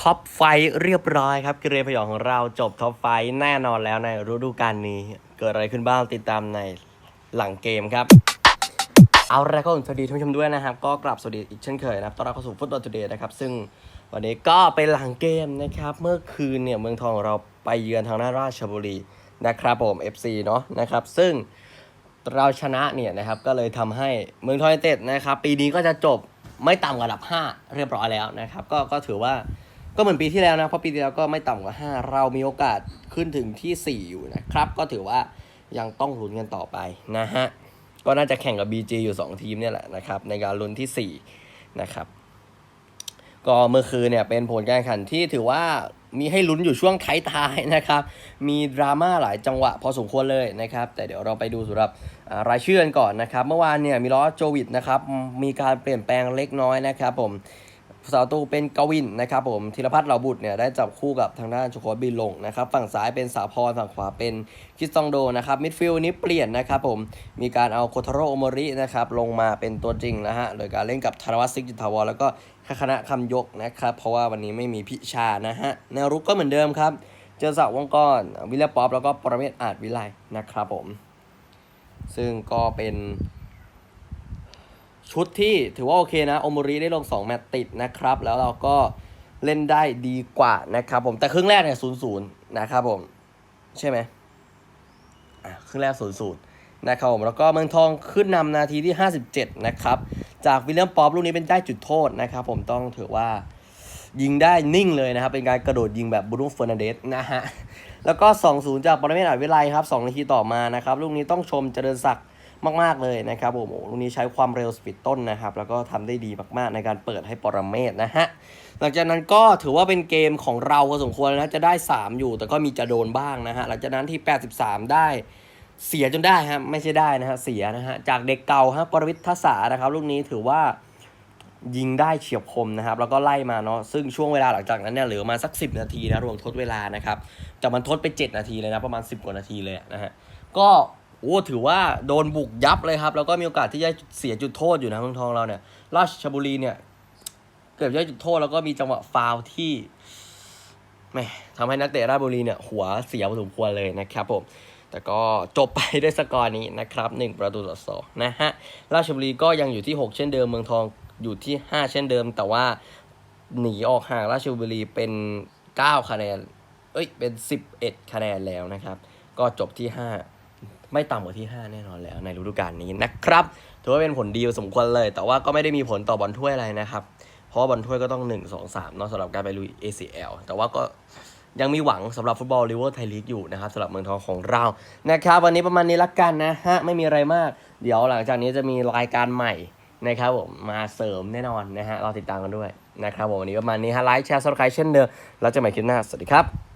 ท็อปไฟเรียบร้อยครับเกรพยองของเราจบท็อปไฟแน่นอนแล้วในฤดูกาลนี้ เกิดอะไรขึ้นบ้างติดตามในหลังเกมครับ เอาละก็สวัสดีท่านผู้ชมด้วยนะครับ ก็กลับสวัสดีอีกเช่นเคยนะครับต้อนรับเข้าสู่ฟุตบอลทูเดย์นะครับ ซึ่งวันนี้ก็เป็นหลังเกมนะครับ เมื่อคืนเนี่ยเมืองทองเราไปเยือนทางหน้าราชบุรีนะครับผม FC เนาะนะครับ ซึ่งเราชนะเนี่ยนะครับก็เลยทำให้เมืองทองยูไนเต็ดนะครับ ปีนี้ก็จะจบไม่ต่ำกว่าอันดับ 5 เรียบร้อยแล้วนะครับ ก็ก็ถือว่า ก็เหมือนปีที่แล้วนะเพราะปีที่แล้วก็ไม่ต่ำกว่า 5 เรามีโอกาสขึ้นถึงที่ 4 อยู่นะครับ ก็ถือว่ายังต้องลุ้นกันต่อไปนะฮะ ก็น่าจะแข่งกับ BG อยู่ 2 ทีมเนี่ยแหละนะครับ ในการลุ้นที่ 4 นะครับ ก็เมื่อคืนเนี่ยเป็นผลการแข่งขันที่ถือว่ามีให้ลุ้นอยู่ช่วงท้ายๆนะครับ มีดราม่าหลายจังหวะพอสมควรเลยนะครับ แต่เดี๋ยวเราไปดูสำหรับรายชื่อกันก่อนนะครับ เมื่อวานเนี่ยมีล้อโจวิดนะครับ มีการเปลี่ยนแปลงเล็กน้อยนะครับผม สาวตูเป็นกวินนะครับผมธีรพัฒน์เหล่าบุตรเนี่ยได้จับคู่กับทางด้านโชโคบินลงนะครับฝั่งซ้ายเป็นสาพรฝั่งขวาเป็นคิสตองโดนะครับมิดฟิลด์นี้เปลี่ยนนะครับผมมีการเอาโคทาโรโอโมรินะครับลงมาเป็นตัวจริงนะฮะโดยการเล่นกับธนวัฒน์ซิกจิตาวรแล้วก็คณะคำยกนะครับเพราะว่าวันนี้ไม่มีพิชานะฮะแนวรุกก็เหมือนเดิมครับ เจอศักดิ์วงกรวิลเลป๊อปแล้วก็ปรเมศอาจวิไลนะครับผม ซึ่งก็เป็น ชุดที่ถือว่าโอเคนะโอโมริได้ลง 2 แมตช์ติดนะครับ แล้วเราก็เล่นได้ดีกว่านะครับผมแต่ครึ่งแรกเนี่ยศูนย์ศูนย์นะครับผม ใช่ไหมอะครึ่งแรกศูนย์ศูนย์นะครับผมแล้วก็เมืองทองขึ้นนำนาทีที่ 57 นะครับ จากวิลเลียมป๊อปลูกนี้เป็นได้จุดโทษนะครับ ผมต้องถือว่ายิงได้นิ่งเลยนะครับ เป็นการกระโดดยิงแบบบรูโน่เฟอร์นันเดสนะฮะแล้วก็ 2-0 จากปรเมศอาจวิไลครับ2นาทีต่อมานะครับลูกนี้ต้องชมเจริญศักดิ์ มาก ๆ เลยนะครับโอ้โหลูกนี้ใช้ความเร็วสปีดต้นนะครับ แล้วก็ทำได้ดีมากๆในการเปิดให้ปรเมศนะฮะหลังจากนั้นก็ถือว่าเป็นเกมของเราพอสมควรนะจะได้ 3 อยู่ แต่ก็มีจะโดนบ้างนะฮะหลังจากนั้นที่ 83 ได้เสียจนได้ฮะไม่ใช่ได้นะฮะเสียนะฮะจากเด็กเก่าฮะปรวิทย์ทัศานะครับลูกนี้ถือว่ายิงได้เฉียบคมนะครับ แล้วก็ไล่มาเนาะซึ่งช่วงเวลาหลังจากนั้นเนี่ยเหลือมาสัก 10 นาทีนะรวมทดเวลานะครับแต่มันทดไป 7 นาทีเลยนะประมาณ 10 กว่านาทีเลยนะฮะก็ โอ้ถือว่าโดนบุกยับเลยครับ แล้วก็มีโอกาสที่จะเสียจุดโทษอยู่นะเมืองทองเราเนี่ย ราชบุรีเนี่ย เกือบจะจุดโทษแล้วก็มีจังหวะฟาวที่แหมทำให้นักเตะราชบุรีเนี่ย หัวเสียพอสมควรเลยนะครับผมแต่ก็จบไปด้วยสกอร์นี้นะครับ 1 ประตูต่อสองนะฮะราชบุรีก็ยังอยู่ที่ 6 เช่นเดิมเมืองทองอยู่ที่ 5 เช่นเดิม แต่ว่าหนีออกห่างราชบุรีเป็น 9 คะแนน เอ้ยเป็น 11 คะแนนแล้วนะครับ ก็จบที่ 5 ไม่ต่ำกว่าที่ 5 แน่นอนแล้วในฤดูกาลนี้นะครับถือว่าเป็นผลดีสมควรเลย แต่ว่าก็ไม่ได้มีผลต่อบอลถ้วยอะไรนะครับ เพราะบอลถ้วยก็ต้อง 1 2 3เนาะสำหรับการไปลุย ACL แต่ว่าก็ยังมีหวังสำหรับฟุตบอลลิเวอร์ไทยลีกอยู่นะครับสำหรับเมืองทองของเรานะครับวันนี้ประมาณนี้ละกันนะฮะไม่มีอะไรมาก เดี๋ยวหลังจากนี้จะมีรายการใหม่นะครับผมมาเสริมแน่นอนนะฮะรอติดตามกันด้วยนะครับผมวันนี้ประมาณนี้ฮะไลค์แชร์ซับสไครต์เช่นเดิมแล้วเจะใหม่คลิปหน้าสวัสดีครับ